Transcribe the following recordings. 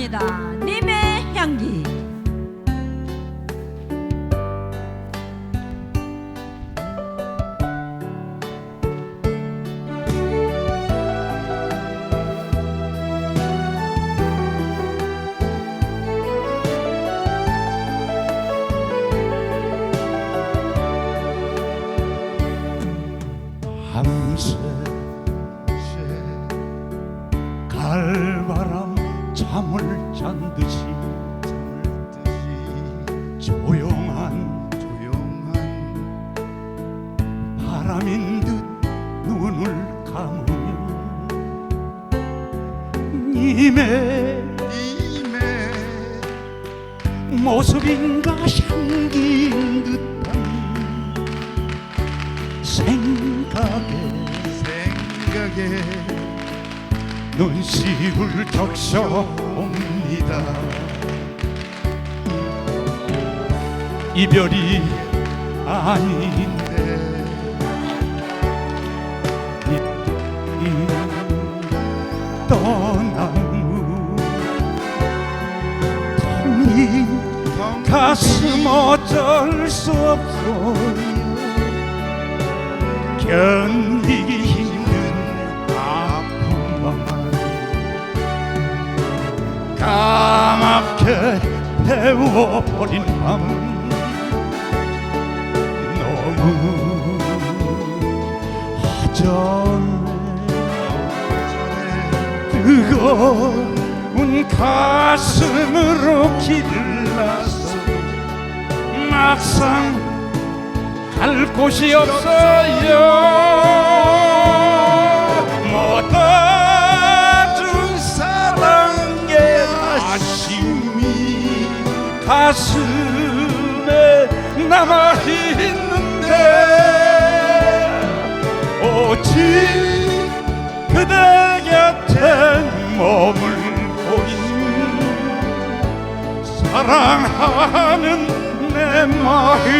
합니다. 님의 향기. 밤새 갈바람 잠을 잔 듯이 조용한 조용한 바람인 듯 눈을 감으면 님의 님의 모습인가 향기인 듯한 생각에 생각에 눈시울 적셔옵니다. 이별이 아닌데 이 떠나무 텅빈 텅 가슴 어쩔 수 없어요. 견 까맣게 태워버린 밤. 너무 허전해. 뜨거운 가슴으로 길을 나서 막상 갈 곳이 없어요 가슴에 남아 있는데 오직 그대 곁에 머물고 있는 사랑하는 내 마음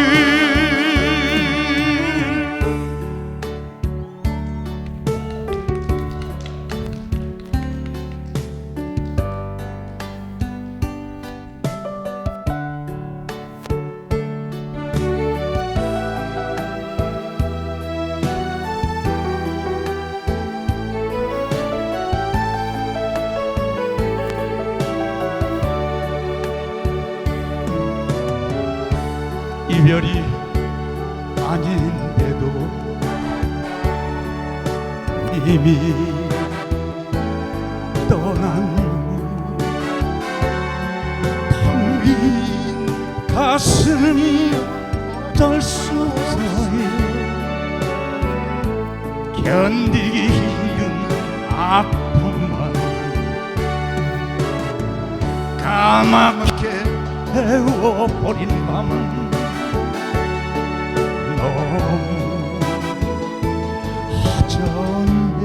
이별이 아닌데도 이미 떠난 텅빈 가슴이 없어요 견디기 힘든 아픔만 까맣게 태워버린 밤은 허전해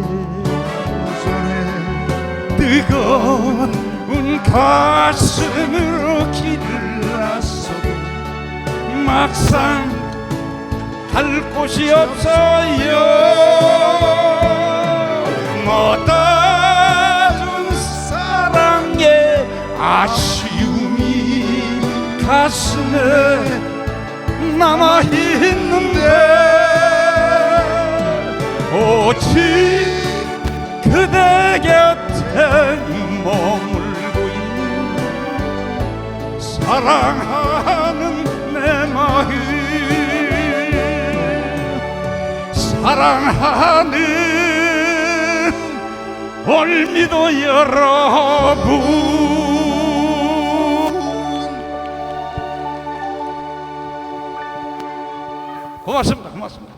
뜨거운 가슴으로 나서도 막상 갈 곳이 없어요. 못 와준 사랑의 아쉬움이 가슴에 남아 있는데 오직 그대 곁에 머물고 있는 사랑하는 내 마음. 사랑하는 올미도 여러분 고